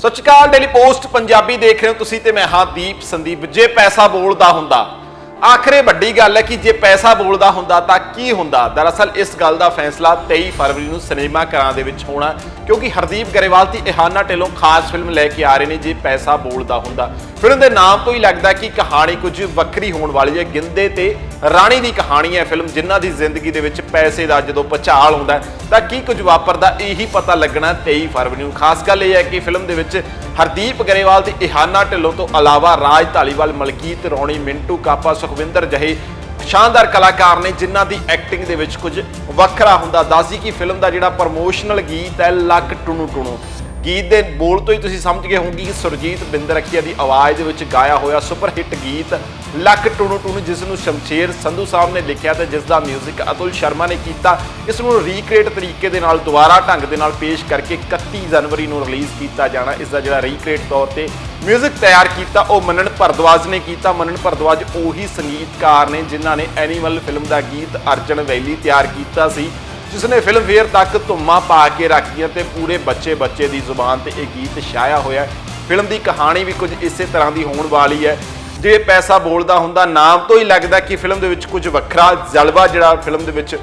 ਸਤਿ ਸ਼੍ਰੀ ਅਕਾਲ ਡੇਲੀ ਪੋਸਟ ਪੰਜਾਬੀ ਦੇਖ ਰਹੇ ਹੋ ਤੁਸੀਂ ਤੇ ਮੈਂ ਹਾਂ ਦੀਪ ਸੰਦੀਪ। ਜੇ ਪੈਸਾ ਬੋਲਦਾ ਹੁੰਦਾ, ਆਖਰੇ ਵੱਡੀ ਗੱਲ ਹੈ ਕਿ ਜੇ ਪੈਸਾ ਬੋਲਦਾ ਹੁੰਦਾ ਤਾਂ ਕੀ ਹੁੰਦਾ? ਦਰਅਸਲ ਇਸ ਗੱਲ ਦਾ ਫੈਸਲਾ 23 ਫਰਵਰੀ ਨੂੰ ਸਿਨੇਮਾ ਘਰਾਂ ਦੇ ਵਿੱਚ ਹੋਣਾ ਕਿਉਂਕਿ ਹਰਦੀਪ ਗਰੇਵਾਲ ਤੇ ਇਹਾਨਾ ਢਿੱਲੋਂ ਖਾਸ ਫਿਲਮ ਲੈ ਕੇ ਆ ਰਹੇ ਨੇ ਜੇ ਪੈਸਾ ਬੋਲਦਾ ਹੁੰਦਾ। ਫਿਲਮ ਦੇ ਨਾਮ ਤੋਂ ਹੀ ਲੱਗਦਾ ਕਿ ਕਹਾਣੀ ਕੁਝ ਵੱਖਰੀ ਹੋਣ ਵਾਲੀ ਹੈ। ਗਿੰਦੇ ਤੇ ਰਾਣੀ ਦੀ ਕਹਾਣੀ ਹੈ ਫਿਲਮ, ਜਿਨ੍ਹਾਂ ਦੀ ਜ਼ਿੰਦਗੀ ਦੇ ਵਿੱਚ ਪੈਸੇ ਦਾ ਜਦੋਂ ਪਚਾਲ ਹੁੰਦਾ ਤਾਂ ਕੀ ਕੁਝ ਵਾਪਰਦਾ ਇਹੀ ਪਤਾ ਲੱਗਣਾ 23 ਫਰਵਰੀ ਨੂੰ। ਖਾਸ ਗੱਲ ਇਹ ਹੈ ਕਿ ਫਿਲਮ ਦੇ ਵਿੱਚ ਹਰਦੀਪ ਗਰੇਵਾਲ ਤੇ ਇਹਾਨਾ ਢਿੱਲੋਂ ਤੋਂ ਇਲਾਵਾ ਰਾਜ ਧਾਲੀਵਾਲ, ਮਲਕੀਤ ਰੌਣੀ, ਮਿੰਟੂ ਕਾਪਾ, ਸੁਖਵਿੰਦਰ ਜਹੇ ਸ਼ਾਨਦਾਰ ਕਲਾਕਾਰ ਨੇ, ਜਿਨ੍ਹਾਂ ਦੀ ਐਕਟਿੰਗ ਦੇ ਵਿੱਚ ਕੁਝ ਵੱਖਰਾ ਹੁੰਦਾ। ਦੱਸਦੀ ਕਿ ਫਿਲਮ ਦਾ ਜਿਹੜਾ ਪ੍ਰਮੋਸ਼ਨਲ ਗੀਤ ਹੈ, ਲੱਕ ਟੁਨੂ ਟੁਣੂ। ਗੀਤ ਦੇ ਬੋਲ ਤੋਂ ਹੀ ਤੁਸੀਂ ਸਮਝ ਗਏ ਹੋਵੋਗੇ ਕਿ ਸੁਰਜੀਤ ਬਿੰਦਰਖੀਆ ਦੀ ਆਵਾਜ਼ ਦੇ ਵਿੱਚ ਗਾਇਆ ਹੋਇਆ ਸੁਪਰ ਹਿੱਟ ਗੀਤ ਲੱਕ ਟੁਣੂ ਟੁਣੂ ਜਿਸ ਨੂੰ ਸ਼ਮਸ਼ੇਰ ਸੰਧੂ ਸਾਹਿਬ ਨੇ ਲਿਖਿਆ ਤੇ ਜਿਸ ਦਾ 뮤직 ਅਤੁਲ ਸ਼ਰਮਾ ਨੇ ਕੀਤਾ ਇਸ ਨੂੰ ਰੀਕ੍ਰੀਏਟ ਤਰੀਕੇ ਦੇ ਨਾਲ ਦੁਬਾਰਾ ਢੰਗ ਦੇ ਨਾਲ ਪੇਸ਼ ਕਰਕੇ 31 ਜਨਵਰੀ ਨੂੰ ਰਿਲੀਜ਼ ਕੀਤਾ ਜਾਣਾ ਇਸ ਦਾ ਜਿਹੜਾ ਰੀਕ੍ਰੀਏਟ ਤੌਰ ਤੇ 뮤직 ਤਿਆਰ ਕੀਤਾ ਉਹ ਮੰਨਣ ਭਰਦਵਾਜ ਨੇ ਕੀਤਾ ਮੰਨਣ ਭਰਦਵਾਜ ਉਹੀ ਸੰਗੀਤਕਾਰ ਨੇ ਜਿਨ੍ਹਾਂ ਨੇ ਐਨੀਮਲ ਫਿਲਮ ਦਾ ਗੀਤ ਅਰਜਨ ਵੈਲੀ ਤਿਆਰ ਕੀਤਾ ਸੀ ਜਿਸ ਨੇ ਫਿਲਮ ਫੇਅਰ ਤੱਕ ਧੁੰਮਾਂ ਪਾ ਕੇ ਰੱਖੀਆਂ ਤੇ ਪੂਰੇ ਬੱਚੇ ਬੱਚੇ ਦੀ ਜ਼ੁਬਾਨ ਤੇ ਇਹ ਗੀਤ ਛਾਇਆ ਹੋਇਆ ਹੈ ਫਿਲਮ ਦੀ ਕਹਾਣੀ ਵੀ ਕੁਝ ਇਸੇ ਤਰ੍ਹਾਂ ਦੀ ਹੋਣ ਵਾਲੀ ਹੈ ਜੇ ਪੈਸਾ ਬੋਲਦਾ ਹੁੰਦਾ, ਨਾਮ ਤੋਂ ਹੀ ਲੱਗਦਾ ਕਿ ਫਿਲਮ ਦੇ ਵਿੱਚ ਕੁਝ ਵੱਖਰਾ ਜਲਵਾ ਜਿਹੜਾ ਫਿਲਮ ਦੇ ਵਿੱਚ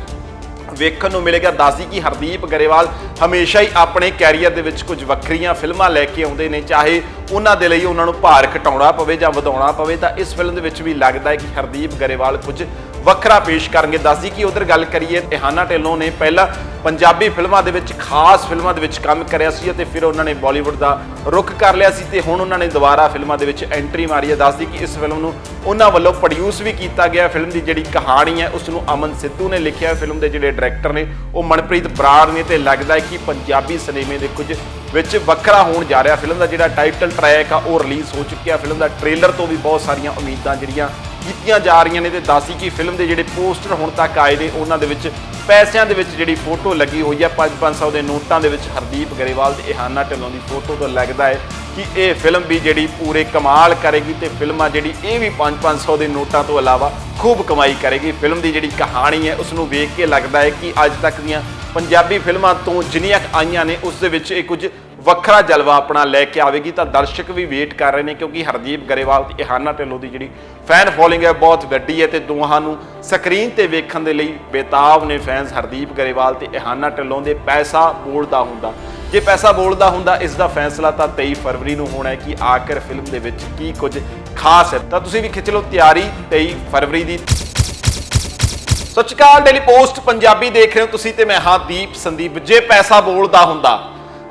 ਵੇਖਣ ਨੂੰ ਮਿਲੇਗਾ। ਦੱਸਦੀ ਕਿ ਹਰਦੀਪ ਗਰੇਵਾਲ ਹਮੇਸ਼ਾ ਹੀ ਆਪਣੇ ਕੈਰੀਅਰ ਦੇ ਵਿੱਚ ਕੁਝ ਵੱਖਰੀਆਂ ਫਿਲਮਾਂ ਲੈ ਕੇ ਆਉਂਦੇ ਨੇ, ਚਾਹੇ ਉਹਨਾਂ ਦੇ ਲਈ ਉਹਨਾਂ ਨੂੰ ਭਾਰ ਘਟਾਉਣਾ ਪਵੇ ਜਾਂ ਵਧਾਉਣਾ ਪਵੇ, ਤਾਂ ਇਸ ਫਿਲਮ ਦੇ ਵਿੱਚ ਵੀ ਲੱਗਦਾ ਹੈ ਕਿ ਹਰਦੀਪ ਗਰੇਵਾਲ ਕੁਝ ਵੱਖਰਾ ਪੇਸ਼ ਕਰਨਗੇ। ਦੱਸਦੀ ਕਿ ਉਧਰ ਗੱਲ ਕਰੀਏ ਤਿਹਾਨਾ ਢਿੱਲੋਂ ਨੇ ਪਹਿਲਾਂ ਪੰਜਾਬੀ ਫਿਲਮਾਂ ਦੇ ਵਿੱਚ, ਖਾਸ ਫਿਲਮਾਂ ਦੇ ਵਿੱਚ ਕੰਮ ਕਰਿਆ ਸੀ ਅਤੇ ਫਿਰ ਉਹਨਾਂ ਨੇ ਬਾਲੀਵੁੱਡ ਦਾ ਰੁਖ ਕਰ ਲਿਆ ਸੀ ਤੇ ਹੁਣ ਉਹਨਾਂ ਨੇ ਦੁਬਾਰਾ ਫਿਲਮਾਂ ਦੇ ਵਿੱਚ ਐਂਟਰੀ ਮਾਰੀ ਹੈ। ਦੱਸਦੀ ਕਿ ਇਸ ਫਿਲਮ ਨੂੰ ਉਹਨਾਂ ਵੱਲੋਂ ਪ੍ਰੋਡਿਊਸ ਵੀ ਕੀਤਾ ਗਿਆ। ਫਿਲਮ ਦੀ ਜਿਹੜੀ ਕਹਾਣੀ ਹੈ, ਉਸ ਨੂੰ ਅਮਨ ਸਿੱਧੂ ਨੇ ਲਿਖਿਆ ਫਿਲਮ ਦੇ ਜਿਹੜੇ ਡਾਇਰੈਕਟਰ ਨੇ, ਉਹ ਮਨਪ੍ਰੀਤ ਬਰਾੜ ਨੇ ਤੇ ਲੱਗਦਾ ਹੈ ਕਿ ਪੰਜਾਬੀ ਸਿਨੇਮੇ ਦੇ ਕੁਝ ਵਿੱਚ ਵੱਖਰਾ ਹੋਣ ਜਾ ਰਿਹਾ। ਫਿਲਮ ਦਾ ਜਿਹੜਾ ਟਾਈਟਲ ਟਰੈਕ ਆ, ਉਹ ਰਿਲੀਜ਼ ਹੋ ਚੁੱਕਿਆ। ਫਿਲਮ ਦਾ ਟ੍ਰੇਲਰ ਤੋਂ ਵੀ ਬਹੁਤ ਸਾਰੀਆਂ ਉਮੀਦਾਂ ਜਿਹੜੀਆਂ ਕੀਤੀਆਂ ਜਾ ਰਹੀਆਂ ਨੇ ਤੇ ਦੱਸੀ ਕਿ ਫਿਲਮ ਦੇ ਜਿਹੜੇ ਪੋਸਟਰ ਹੁਣ ਤੱਕ ਆਏ ਨੇ, ਉਹਨਾਂ ਦੇ ਵਿੱਚ ਪੈਸਿਆਂ ਦੇ ਵਿੱਚ ਜਿਹੜੀ ਫੋਟੋ ਲੱਗੀ ਹੋਈ ਹੈ 5-500 ਦੇ ਨੋਟਾਂ ਦੇ ਵਿੱਚ ਹਰਦੀਪ ਗਰੇਵਾਲ ਤੇ ਇਹਾਨਾ ਢਿੱਲੋਂ ਦੀ ਫੋਟੋ ਤੋਂ ਲੱਗਦਾ ਹੈ ਕਿ ਇਹ ਫਿਲਮ ਵੀ ਜਿਹੜੀ ਪੂਰੇ ਕਮਾਲ ਕਰੇਗੀ ਤੇ ਫਿਲਮਾਂ ਜਿਹੜੀ ਇਹ ਵੀ 5-500 ਦੇ ਨੋਟਾਂ ਤੋਂ ਇਲਾਵਾ ਖੂਬ ਕਮਾਈ ਕਰੇਗੀ। ਫਿਲਮ ਦੀ ਜਿਹੜੀ ਕਹਾਣੀ ਹੈ ਉਸ ਨੂੰ ਵੇਖ ਕੇ ਲੱਗਦਾ ਹੈ ਕਿ ਅੱਜ ਤੱਕ ਦੀਆਂ ਪੰਜਾਬੀ ਫਿਲਮਾਂ ਤੋਂ ਜਿੰਨੀਆਂ ਆਈਆਂ ਨੇ, ਉਸ ਦੇ ਵਿੱਚ ਇਹ ਕੁਝ ਵੱਖਰਾ ਜਲਵਾ ਆਪਣਾ ਲੈ ਕੇ ਆਵੇਗੀ, ਤਾਂ ਦਰਸ਼ਕ ਵੀ ਵੇਟ ਕਰ ਰਹੇ ਨੇ ਕਿਉਂਕਿ ਹਰਦੀਪ ਗਰੇਵਾਲ ਤੇ ਇਹਾਨਾ ਢਿੱਲੋਂ ਦੀ ਜਿਹੜੀ ਫੈਨ ਫੋਲੋਇੰਗ ਹੈ, ਬਹੁਤ ਵੱਡੀ ਹੈ ਤੇ ਦੋਹਾਂ ਨੂੰ ਸਕਰੀਨ ਤੇ ਵੇਖਣ ਦੇ ਲਈ ਬੇਤਾਬ ਨੇ ਫੈਨਸ ਹਰਦੀਪ ਗਰੇਵਾਲ ਤੇ ਇਹਾਨਾ ਢਿੱਲੋਂ ਦੇ ਪੈਸਾ ਬੋਲਦਾ ਹੁੰਦਾ। ਜੇ ਪੈਸਾ ਬੋਲਦਾ ਹੁੰਦਾ ਇਸ ਦਾ ਫੈਸਲਾ ਤਾਂ 23 ਫਰਵਰੀ ਨੂੰ ਹੋਣਾ ਹੈ ਕਿ ਆਖਰ ਫਿਲਮ ਦੇ ਵਿੱਚ ਕੀ ਕੁਝ ਖਾਸ ਹੈ। ਤਾਂ ਤੁਸੀਂ ਵੀ ਖਿੱਚ ਲਓ ਤਿਆਰੀ 23 ਫਰਵਰੀ ਦੀ। ਸਤਿ ਸ਼੍ਰੀ ਅਕਾਲ ਡੇਲੀ ਪੋਸਟ ਪੰਜਾਬੀ ਦੇਖ ਰਹੇ ਹੋ ਤੁਸੀਂ ਤੇ ਮੈਂ ਹਾਂ ਦੀਪ ਸੰਦੀਪ। ਜੇ ਪੈਸਾ ਬੋਲਦਾ ਹੁੰਦਾ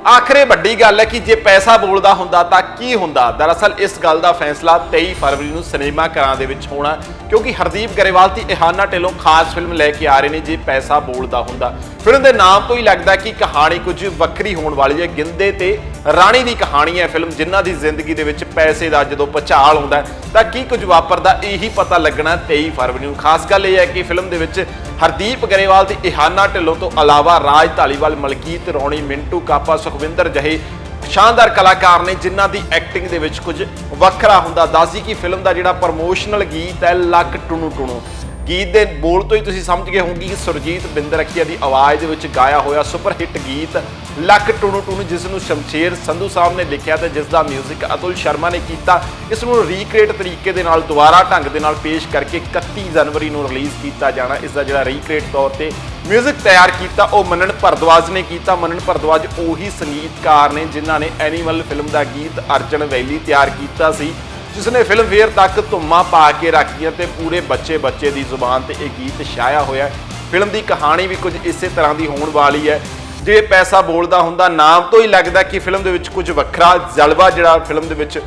ਆਖਰੇ ਵੱਡੀ ਗੱਲ ਹੈ ਕਿ ਜੇ ਪੈਸਾ ਬੋਲਦਾ ਹੁੰਦਾ ਤਾਂ ਕੀ ਹੁੰਦਾ? ਦਰਅਸਲ ਇਸ ਗੱਲ ਦਾ ਫੈਸਲਾ 23 ਫਰਵਰੀ ਨੂੰ ਸਿਨੇਮਾ ਘਰਾਂ ਦੇ ਵਿੱਚ ਹੋਣਾ ਕਿਉਂਕਿ ਹਰਦੀਪ ਗਰੇਵਾਲ ਤੇ ਇਹਾਨਾ ਢਿੱਲੋਂ ਖਾਸ ਫਿਲਮ ਲੈ ਕੇ ਆ ਰਹੇ ਨੇ ਜੇ ਪੈਸਾ ਬੋਲਦਾ ਹੁੰਦਾ। ਫਿਲਮ ਦੇ ਨਾਮ ਤੋਂ ਹੀ ਲੱਗਦਾ ਕਿ ਕਹਾਣੀ ਕੁਝ ਵੱਖਰੀ ਹੋਣ ਵਾਲੀ ਹੈ। ਗਿੰਦੇ ਤੇ ਰਾਣੀ ਦੀ ਕਹਾਣੀ ਹੈ ਫਿਲਮ, ਜਿਨ੍ਹਾਂ ਦੀ ਜ਼ਿੰਦਗੀ ਦੇ ਵਿੱਚ ਪੈਸੇ ਦਾ ਜਦੋਂ ਪਚਾਲ ਆਉਂਦਾ ਤਾਂ ਕੀ ਕੁਝ ਵਾਪਰਦਾ ਇਹੀ ਪਤਾ ਲੱਗਣਾ 23 ਫਰਵਰੀ ਨੂੰ। ਖਾਸ ਗੱਲ ਇਹ ਹੈ ਕਿ ਫਿਲਮ ਦੇ ਵਿੱਚ ਹਰਦੀਪ ਗਰੇਵਾਲ ਤੇ ਇਹਾਨਾ ਢਿੱਲੋਂ ਤੋਂ ਇਲਾਵਾ ਰਾਜ ਧਾਲੀਵਾਲ, ਮਲਕੀਤ ਰੌਣੀ, ਮਿੰਟੂ ਕਾਪਾ, ਸੁਖਵਿੰਦਰ ਜਹੇ ਸ਼ਾਨਦਾਰ ਕਲਾਕਾਰ ਨੇ, ਜਿਨ੍ਹਾਂ ਦੀ ਐਕਟਿੰਗ ਦੇ ਵਿੱਚ ਕੁਝ ਵੱਖਰਾ ਹੁੰਦਾ। ਦੱਸਦੀ ਕਿ ਫਿਲਮ ਦਾ ਜਿਹੜਾ ਪ੍ਰਮੋਸ਼ਨਲ ਗੀਤ ਹੈ, ਲੱਕ ਟੁਨੂ ਟੁਣੂ ਗੀਤ ਦੇ ਬੋਲ ਤੋਂ ਹੀ ਤੁਸੀਂ ਸਮਝ ਗਏ ਹੋਵੋਗੇ ਕਿ ਸੁਰਜੀਤ ਬਿੰਦਰਖੀਆ ਦੀ ਆਵਾਜ਼ ਦੇ ਵਿੱਚ ਗਾਇਆ ਹੋਇਆ ਸੁਪਰ ਹਿੱਟ ਗੀਤ ਲੱਕ ਟੁਣੂ ਟੁਣੂ ਜਿਸ ਨੂੰ ਸ਼ਮਸ਼ੇਰ ਸੰਧੂ ਸਾਹਿਬ ਨੇ ਲਿਖਿਆ ਤੇ ਜਿਸ ਦਾ 뮤직 ਅਤੁਲ ਸ਼ਰਮਾ ਨੇ ਕੀਤਾ ਇਸ ਨੂੰ ਰੀਕ੍ਰੀਏਟ ਤਰੀਕੇ ਦੇ ਨਾਲ ਦੁਬਾਰਾ ਢੰਗ ਦੇ ਨਾਲ ਪੇਸ਼ ਕਰਕੇ 31 ਜਨਵਰੀ ਨੂੰ ਰਿਲੀਜ਼ ਕੀਤਾ ਜਾਣਾ ਇਸ ਦਾ ਜਿਹੜਾ ਰੀਕ੍ਰੀਏਟ ਤੌਰ ਤੇ 뮤직 ਤਿਆਰ ਕੀਤਾ ਉਹ ਮੰਨਣ ਭਰਦਵਾਜ ਨੇ ਕੀਤਾ ਮੰਨਣ ਭਰਦਵਾਜ ਉਹੀ ਸੰਗੀਤਕਾਰ ਨੇ ਜਿਨ੍ਹਾਂ ਨੇ ਐਨੀਮਲ ਫਿਲਮ ਦਾ ਗੀਤ ਅਰਜਨ ਵੈਲੀ ਤਿਆਰ ਕੀਤਾ ਸੀ ਜਿਸ ਨੇ ਫਿਲਮ ਫੇਅਰ ਤੱਕ ਧੁੰਮਾਂ ਪਾ ਕੇ ਰੱਖੀਆਂ ਤੇ ਪੂਰੇ ਬੱਚੇ ਬੱਚੇ ਦੀ ਜ਼ੁਬਾਨ ਤੇ ਇਹ ਗੀਤ ਛਾਇਆ ਹੋਇਆ ਫਿਲਮ ਦੀ ਕਹਾਣੀ ਵੀ ਕੁਝ ਇਸੇ ਤਰ੍ਹਾਂ ਦੀ ਹੋਣ ਵਾਲੀ ਹੈ। ਜੇ ਪੈਸਾ ਬੋਲਦਾ ਹੁੰਦਾ, ਨਾਮ ਤੋਂ ਹੀ ਲੱਗਦਾ ਕਿ ਫਿਲਮ ਦੇ ਵਿੱਚ ਕੁਝ ਵੱਖਰਾ ਜਲਵਾ ਜਿਹੜਾ ਫਿਲਮ ਦੇ ਵਿੱਚ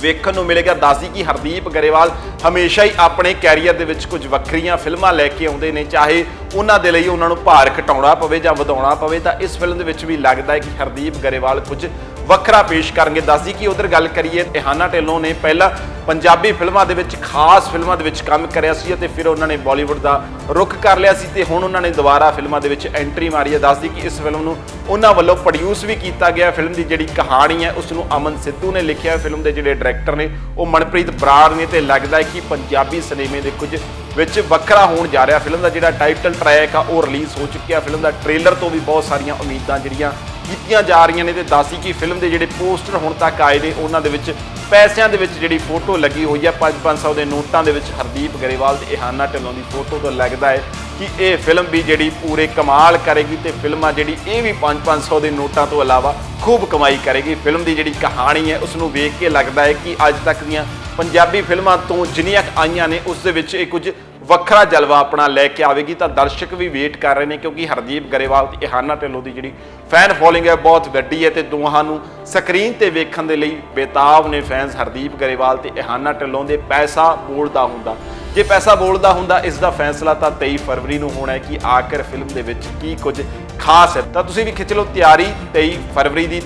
ਵੇਖਣ ਨੂੰ ਮਿਲੇਗਾ। ਦੱਸਦੀ ਕਿ ਹਰਦੀਪ ਗਰੇਵਾਲ ਹਮੇਸ਼ਾ ਹੀ ਆਪਣੇ ਕੈਰੀਅਰ ਦੇ ਵਿੱਚ ਕੁਝ ਵੱਖਰੀਆਂ ਫਿਲਮਾਂ ਲੈ ਕੇ ਆਉਂਦੇ ਨੇ। ਚਾਹੇ ਉਹਨਾਂ ਦੇ ਲਈ ਉਹਨਾਂ ਨੂੰ ਭਾਰ ਘਟਾਉਣਾ ਪਵੇ ਜਾਂ ਵਧਾਉਣਾ ਪਵੇ, ਤਾਂ ਇਸ ਫਿਲਮ ਦੇ ਵਿੱਚ ਵੀ ਲੱਗਦਾ ਹੈ ਕਿ ਹਰਦੀਪ ਗਰੇਵਾਲ ਕੁਝ ਵੱਖਰਾ ਪੇਸ਼ ਕਰਨਗੇ। ਦੱਸਦੀ ਕਿ ਉਧਰ ਗੱਲ ਕਰੀਏ, ਇਹਾਨਾ ਢਿੱਲੋਂ ਨੇ ਪਹਿਲਾਂ ਪੰਜਾਬੀ ਫਿਲਮਾਂ ਦੇ ਵਿੱਚ, ਖਾਸ ਫਿਲਮਾਂ ਦੇ ਵਿੱਚ ਕੰਮ ਕਰਿਆ ਸੀ ਅਤੇ ਫਿਰ ਉਹਨਾਂ ਨੇ ਬਾਲੀਵੁੱਡ ਦਾ ਰੁਖ ਕਰ ਲਿਆ ਸੀ ਤੇ ਹੁਣ ਉਹਨਾਂ ਨੇ ਦੁਬਾਰਾ ਫਿਲਮਾਂ ਦੇ ਵਿੱਚ ਐਂਟਰੀ ਮਾਰੀ ਹੈ। ਦੱਸਦੀ ਕਿ ਇਸ ਫਿਲਮ ਨੂੰ ਉਹਨਾਂ ਵੱਲੋਂ ਪ੍ਰੋਡਿਊਸ ਵੀ ਕੀਤਾ ਗਿਆ। ਫਿਲਮ ਦੀ ਜਿਹੜੀ ਕਹਾਣੀ ਹੈ, ਉਸ ਨੂੰ ਅਮਨ ਸਿੱਧੂ ਨੇ ਲਿਖਿਆ ਫਿਲਮ ਦੇ ਜਿਹੜੇ ਡਾਇਰੈਕਟਰ ਨੇ, ਉਹ ਮਨਪ੍ਰੀਤ ਬਰਾੜ ਨੇ ਤੇ ਲੱਗਦਾ ਹੈ ਕਿ ਪੰਜਾਬੀ ਸਿਨੇਮੇ ਦੇ ਕੁਝ ਵਿੱਚ ਵੱਖਰਾ ਹੋਣ ਜਾ ਰਿਹਾ। ਫਿਲਮ ਦਾ ਜਿਹੜਾ ਟਾਈਟਲ ਟਰੈਕ ਆ, ਉਹ ਰਿਲੀਜ਼ ਹੋ ਚੁੱਕਿਆ। ਫਿਲਮ ਦਾ ਟ੍ਰੇਲਰ ਤੋਂ ਵੀ ਬਹੁਤ ਸਾਰੀਆਂ ਉਮੀਦਾਂ ਜਿਹੜੀਆਂ ਕੀਤੀਆਂ ਜਾ ਰਹੀਆਂ ਨੇ ਤੇ ਦੱਸੀ ਕਿ ਫਿਲਮ ਦੇ ਜਿਹੜੇ ਪੋਸਟਰ ਹੁਣ ਤੱਕ ਆਏ ਨੇ, ਉਹਨਾਂ ਦੇ ਵਿੱਚ ਪੈਸਿਆਂ ਦੇ ਵਿੱਚ ਜਿਹੜੀ ਫੋਟੋ ਲੱਗੀ ਹੋਈ ਹੈ 5-500 ਦੇ ਨੋਟਾਂ ਦੇ ਵਿੱਚ ਹਰਦੀਪ ਗਰੇਵਾਲ ਤੇ ਇਹਾਨਾ ਢਿੱਲੋਂ ਦੀ ਫੋਟੋ ਤੋਂ ਲੱਗਦਾ ਹੈ ਕਿ ਇਹ ਫਿਲਮ ਵੀ ਜਿਹੜੀ ਪੂਰੇ ਕਮਾਲ ਕਰੇਗੀ ਤੇ ਫਿਲਮਾਂ ਜਿਹੜੀ ਇਹ ਵੀ 5-500 ਦੇ ਨੋਟਾਂ ਤੋਂ ਇਲਾਵਾ ਖੂਬ ਕਮਾਈ ਕਰੇਗੀ। ਫਿਲਮ ਦੀ ਜਿਹੜੀ ਕਹਾਣੀ ਹੈ, ਉਸ ਨੂੰ ਵੇਖ ਕੇ ਲੱਗਦਾ ਹੈ ਕਿ ਅੱਜ ਤੱਕ ਦੀਆਂ ਪੰਜਾਬੀ ਫਿਲਮਾਂ ਤੋਂ ਜਿੰਨੀਆਂ ਆਈਆਂ ਨੇ, ਉਸ ਦੇ ਵਿੱਚ ਇਹ ਕੁਝ ਵੱਖਰਾ ਜਲਵਾ ਆਪਣਾ ਲੈ ਕੇ ਆਵੇਗੀ, ਤਾਂ ਦਰਸ਼ਕ ਵੀ ਵੇਟ ਕਰ ਰਹੇ ਨੇ ਕਿਉਂਕਿ ਹਰਦੀਪ ਗਰੇਵਾਲ ਤੇ ਇਹਾਨਾ ਢਿੱਲੋਂ ਦੀ ਜਿਹੜੀ ਫੈਨ ਫੋਲੋਇੰਗ ਹੈ, ਬਹੁਤ ਵੱਡੀ ਹੈ ਤੇ ਦੋਹਾਂ ਨੂੰ ਸਕਰੀਨ ਤੇ ਵੇਖਣ ਦੇ ਲਈ ਬੇਤਾਬ ਨੇ ਫੈਨਸ ਹਰਦੀਪ ਗਰੇਵਾਲ ਤੇ ਇਹਾਨਾ ਢਿੱਲੋਂ ਦੇ ਪੈਸਾ ਬੋਲਦਾ ਹੁੰਦਾ। ਜੇ ਪੈਸਾ ਬੋਲਦਾ ਹੁੰਦਾ, ਇਸ ਦਾ ਫੈਸਲਾ ਤਾਂ 23 ਫਰਵਰੀ ਨੂੰ ਹੋਣਾ ਹੈ ਕਿ ਆਖਰ ਫਿਲਮ ਦੇ ਵਿੱਚ ਕੀ ਕੁਝ ਖਾਸ ਹੈ। ਤਾਂ ਤੁਸੀਂ ਵੀ ਖਿੱਚ ਲਓ ਤਿਆਰੀ 23 ਫਰਵਰੀ ਦੀ।